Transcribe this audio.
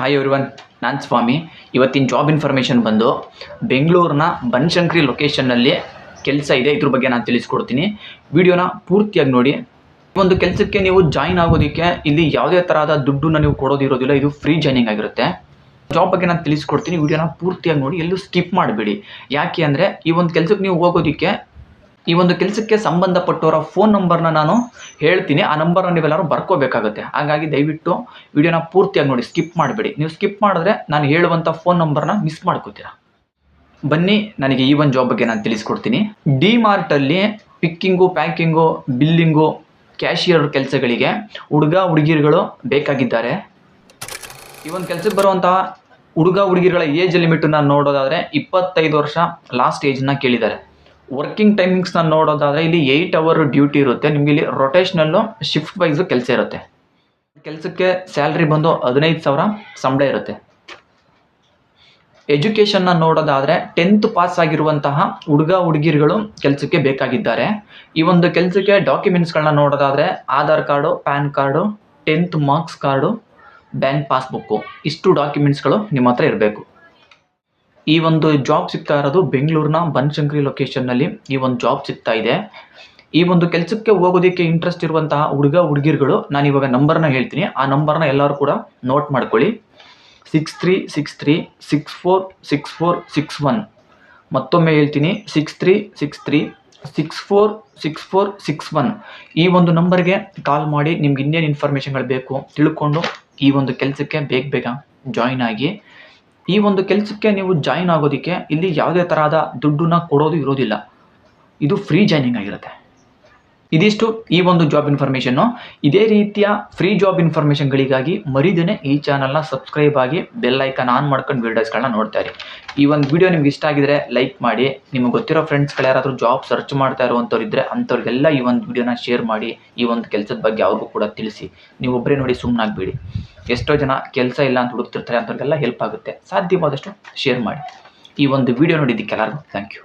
Hi everyone ನಾನು ಸ್ವಾಮಿ. ಇವತ್ತಿನ job information ಬಂದು ಬೆಂಗಳೂರಿನ ಬನಶಂಕರಿ ಲೊಕೇಶನ್ನಲ್ಲಿ ಕೆಲಸ ಇದೆ. ಇದ್ರ ಬಗ್ಗೆ ನಾನು ತಿಳಿಸ್ಕೊಡ್ತೀನಿ. ವಿಡಿಯೋನ ಪೂರ್ತಿಯಾಗಿ ನೋಡಿ. ಒಂದು ಕೆಲಸಕ್ಕೆ ನೀವು ಜಾಯಿನ್ ಆಗೋದಕ್ಕೆ ಇಲ್ಲಿ ಯಾವುದೇ ಥರದ ದುಡ್ಡನ್ನ ನೀವು ಕೊಡೋದಿರೋದಿಲ್ಲ ಇದು ಫ್ರೀ ಜಾಯ್ನಿಂಗ್ ಆಗಿರುತ್ತೆ. ಜಾಬ್ ಬಗ್ಗೆ ನಾನು ತಿಳಿಸ್ಕೊಡ್ತೀನಿ. ವಿಡಿಯೋನ ಪೂರ್ತಿಯಾಗಿ ನೋಡಿ. ಎಲ್ಲೂ ಸ್ಕಿಪ್ ಮಾಡಬೇಡಿ. ಯಾಕೆ ಅಂದರೆ ಈ ಒಂದು ಕೆಲಸಕ್ಕೆ ನೀವು ಹೋಗೋದಕ್ಕೆ ಈ ಒಂದು ಕೆಲಸಕ್ಕೆ ಸಂಬಂಧಪಟ್ಟವರ ಫೋನ್ ನಂಬರ್ನ ನಾನು ಹೇಳ್ತೀನಿ. ಆ ನಂಬರ್ನ ನೀವೆಲ್ಲರೂ ಬರ್ಕೋಬೇಕಾಗುತ್ತೆ. ಹಾಗಾಗಿ ದಯವಿಟ್ಟು ವಿಡಿಯೋನ ಪೂರ್ತಿಯಾಗಿ ನೋಡಿ ಸ್ಕಿಪ್ ಮಾಡಬೇಡಿ. ನೀವು ಸ್ಕಿಪ್ ಮಾಡಿದ್ರೆ ನಾನು ಹೇಳುವಂಥ ಫೋನ್ ನಂಬರ್ನ ಮಿಸ್ ಮಾಡ್ಕೋತೀರಾ? ಬನ್ನಿ, ನನಗೆ ಈ ಒಂದು ಜಾಬ್ ಬಗ್ಗೆ ನಾನು ತಿಳಿಸ್ಕೊಡ್ತೀನಿ. ಡಿ ಮಾರ್ಟಲ್ಲಿ ಪಿಕ್ಕಿಂಗು ಪ್ಯಾಕಿಂಗು ಬಿಲ್ಲಿಂಗು ಕ್ಯಾಶಿಯರ್ ಕೆಲಸಗಳಿಗೆ ಹುಡುಗ, ಹುಡುಗಿರುಗಳು ಬೇಕಾಗಿದ್ದಾರೆ. ಈ ಒಂದು ಕೆಲಸಕ್ಕೆ ಬರುವಂತಹ ಹುಡುಗ ಹುಡುಗಿಗಳ ಏಜ್ ಲಿಮಿಟನ್ನ ನೋಡೋದಾದರೆ ಇಪ್ಪತ್ತೈದು ವರ್ಷ ಲಾಸ್ಟ್ ಏಜ್ನ ಕೇಳಿದ್ದಾರೆ. ವರ್ಕಿಂಗ್ ಟೈಮಿಂಗ್ಸ್ನ ನೋಡೋದಾದರೆ ಇಲ್ಲಿ ಏಯ್ಟ್ ಅವರ್ ಡ್ಯೂಟಿ ಇರುತ್ತೆ. ನಿಮಗೆ ಇಲ್ಲಿ ರೊಟೇಷ್ನಲ್ಲು ಶಿಫ್ಟ್ ವೈಸು ಕೆಲಸ ಇರುತ್ತೆ. ಕೆಲಸಕ್ಕೆ ಸ್ಯಾಲ್ರಿ ಬಂದು ಹದಿನೈದು ಸಾವಿರ ಸಂಬಳ ಇರುತ್ತೆ. ಎಜುಕೇಷನ್ನ ನೋಡೋದಾದರೆ ಟೆಂತ್ ಪಾಸ್ ಆಗಿರುವಂತಹ ಹುಡುಗ ಹುಡುಗಿರುಗಳು ಕೆಲಸಕ್ಕೆ ಬೇಕಾಗಿದ್ದಾರೆ. ಈ ಒಂದು ಕೆಲಸಕ್ಕೆ ಡಾಕ್ಯುಮೆಂಟ್ಸ್ಗಳನ್ನ ನೋಡೋದಾದರೆ Aadhaar card, pan card tenth marks card bank passbook ಇಷ್ಟು ಡಾಕ್ಯುಮೆಂಟ್ಸ್ಗಳು ನಿಮ್ಮ ಹತ್ರ ಇರಬೇಕು. ಈ ಒಂದು ಜಾಬ್ ಸಿಗ್ತಾ ಇರೋದು ಬೆಂಗಳೂರಿನ ಬನಶಂಕರಿ ಲೊಕೇಶನ್ನಲ್ಲಿ ಈ ಒಂದು ಜಾಬ್ ಸಿಗ್ತಾ ಇದೆ. ಈ ಒಂದು ಕೆಲಸಕ್ಕೆ ಹೋಗೋದಕ್ಕೆ ಇಂಟ್ರೆಸ್ಟ್ ಇರುವಂತಹ ಹುಡುಗ, ಹುಡುಗಿರುಗಳು, ನಾನು ಇವಾಗ ನಂಬರ್ನ ಹೇಳ್ತೀನಿ. ಆ ನಂಬರ್ನ ಎಲ್ಲರೂ ಕೂಡ ನೋಟ್ ಮಾಡ್ಕೊಳ್ಳಿ. Six three six three six four six four six one ಮತ್ತೊಮ್ಮೆ ಹೇಳ್ತೀನಿ. Six three six three six four six four six one ಈ ಒಂದು ನಂಬರ್ಗೆ ಕಾಲ್ ಮಾಡಿ ನಿಮ್ಗೆ ಇನ್ನೇನು ಇನ್ಫಾರ್ಮೇಷನ್ಗಳು ಬೇಕು ತಿಳ್ಕೊಂಡು ಈ ಒಂದು ಕೆಲಸಕ್ಕೆ ಬೇಗ ಬೇಗ ಜಾಯಿನ್ ಆಗಿ ಈ ಒಂದು ಕೆಲಸಕ್ಕೆ ನೀವು ಜಾಯಿನ್ ಆಗೋದಕ್ಕೆ ಇಲ್ಲಿ ಯಾವುದೇ ತರಹದ ದುಡ್ಡನ್ನ ಕೊಡೋದು ಇರೋದಿಲ್ಲ. ಇದು ಫ್ರೀ ಜಾಯ್ನಿಂಗ್ ಆಗಿರುತ್ತೆ. ಇದಿಷ್ಟು ಈ ಒಂದು ಜಾಬ್ ಇನ್ಫಾರ್ಮೇಷನ್ನು ಇದೇ ರೀತಿಯ ಫ್ರೀ ಜಾಬ್ ಇನ್ಫಾರ್ಮೇಷನ್ಗಳಿಗಾಗಿ ಮರಿದೇನೆ ಈ ಚಾನಲ್ನ ಸಬ್ಸ್ಕ್ರೈಬ್ ಆಗಿ ಬೆಲ್ ಐಕಾನ್ ಆನ್ ಮಾಡ್ಕೊಂಡು ವೀಡಿಯೋಸ್ಗಳನ್ನ ನೋಡ್ತಾ ಇರಿ. ಈ ಒಂದು ವಿಡಿಯೋ ನಿಮ್ಗೆ ಇಷ್ಟ ಆಗಿದ್ರೆ ಲೈಕ್ ಮಾಡಿ, ನಿಮಗೆ ಗೊತ್ತಿರೋ ಫ್ರೆಂಡ್ಸ್ಗಳು ಯಾರಾದರೂ ಜಾಬ್ ಸರ್ಚ್ ಮಾಡ್ತಾ ಇರುವಂಥವ್ರು ಇದ್ದರೆ ಅಂಥವ್ರಿಗೆಲ್ಲ ಈ ಒಂದು ವಿಡಿಯೋನ ಶೇರ್ ಮಾಡಿ, ಈ ಒಂದು ಕೆಲಸದ ಬಗ್ಗೆ ಅವ್ರಿಗೂ ಕೂಡ ತಿಳಿಸಿ. ನೀವು ಒಬ್ಬರೇ ನೋಡಿ ಸುಮ್ಮನಾಗಬೇಡಿ ಎಷ್ಟೋ ಜನ ಕೆಲಸ ಇಲ್ಲ ಅಂತ ಹುಡುಕ್ತಿರ್ತಾರೆ, ಅಂಥವ್ರಿಗೆಲ್ಲ ಹೆಲ್ಪ್ ಆಗುತ್ತೆ. ಸಾಧ್ಯವಾದಷ್ಟು ಶೇರ್ ಮಾಡಿ. ಈ ಒಂದು ವಿಡಿಯೋ ನೋಡಿದ್ದಕ್ಕೆಲ್ಲರಿಗೂ ಥ್ಯಾಂಕ್ ಯು